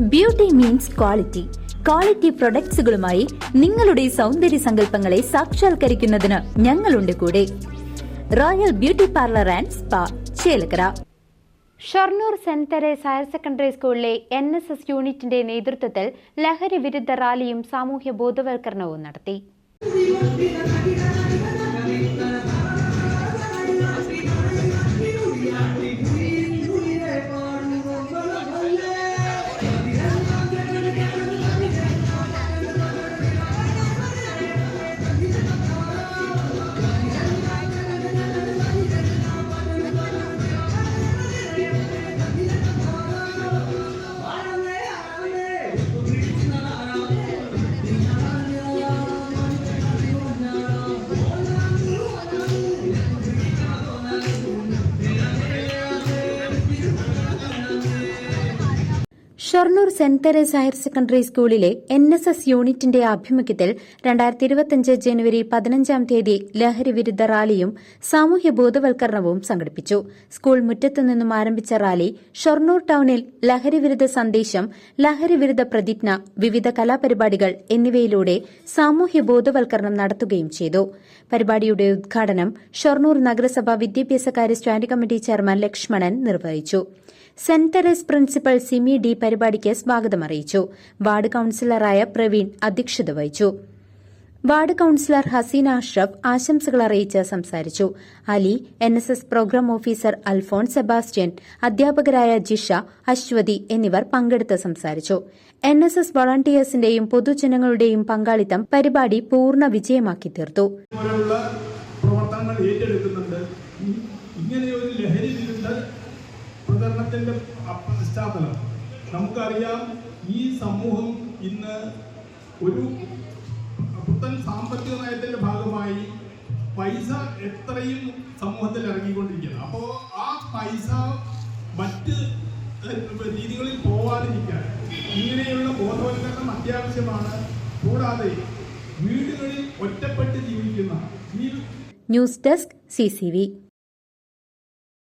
Beauty means quality quality പ്രൊഡക്ട്സുകളുമായി നിങ്ങളുടെ സൗന്ദര്യ സങ്കല്പങ്ങളെ സാക്ഷാത്കരിക്കുന്നതിന് ഞങ്ങളുണ്ട് കൂടെ. Royal beauty parlour and spa Chelakkara. Shoranur saint Teresa's higher secondary സ്കൂളിലെ എൻ എസ് എസ് യൂണിറ്റിന്റെ നേതൃത്വത്തിൽ ലഹരി വിരുദ്ധ റാലിയും സാമൂഹ്യ ബോധവൽക്കരണവും നടത്തി. Yeah. Shoranur saint Teresa's higher secondary സ്കൂളിലെ എൻ എസ് എസ് യൂണിറ്റിന്റെ ആഭിമുഖ്യത്തിൽ രണ്ടായിരത്തി ഇരുപത്തിയഞ്ച് ജനുവരി പതിനഞ്ചാം തീയതി ലഹരി വിരുദ്ധ റാലിയും സാമൂഹ്യ ബോധവൽക്കരണവും സംഘടിപ്പിച്ചു. സ്കൂൾ മുറ്റത്തു നിന്നും ആരംഭിച്ച റാലി ഷൊർണൂർ ടൌണിൽ ലഹരി വിരുദ്ധ സന്ദേശം ലഹരി വിരുദ്ധ പ്രതിജ്ഞ വിവിധ കലാപരിപാടികൾ എന്നിവയിലൂടെ സാമൂഹ്യ ബോധവൽക്കരണം നടത്തുകയും ചെയ്തു. പരിപാടിയുടെ ഉദ്ഘാടനം ഷൊർണൂർ നഗരസഭ വിദ്യാഭ്യാസകാര്യ സ്റ്റാൻഡിംഗ് കമ്മിറ്റി ചെയർമാൻ ലക്ഷ്മണൻ നിർവഹിച്ചു. Saint Teresa's principal Simi D പരിപാടിക്ക് സ്വാഗതം അറിയിച്ചു. വാർഡ് കൌൺസിലറായ പ്രവീൺ അധ്യക്ഷത വഹിച്ചു. വാർഡ് കൌൺസിലർ ഹസീന അഷ്റഫ് ആശംസകൾ അറിയിച്ച് സംസാരിച്ചു. Ali N S S programme officer Alphon Sebastian അധ്യാപകരായ ജിഷ അശ്വതി എന്നിവർ പങ്കെടുത്ത് സംസാരിച്ചു. എൻ എസ് എസ് വളണ്ടിയേഴ്സിന്റെയും പൊതുജനങ്ങളുടെയും പങ്കാളിത്തം പരിപാടി പൂർണ വിജയമാക്കി തീർത്തു. പ്രവർത്തനങ്ങൾ ലഹരി വിരുദ്ധ പ്രചരണത്തിന്റെ പശ്ചാത്തലം. നമുക്കറിയാം ഈ സമൂഹം ഇന്ന് ഒരു പുത്തൻ സാമ്പത്തിക നയത്തിന്റെ ഭാഗമായി പൈസ എത്രയും സമൂഹത്തിൽ ഇറങ്ങിക്കൊണ്ടിരിക്കുന്നത് അപ്പോൾ ആ പൈസ മറ്റ് രീതികളിൽ പോവാതിരിക്കാൻ ഇങ്ങനെയുള്ള ബോധവൽക്കരണം അത്യാവശ്യമാണ്. കൂടാതെ വീടുകളിൽ ഒറ്റപ്പെട്ട് ജീവിക്കുന്ന ന്യൂസ് ഡെസ്ക് സിസിവി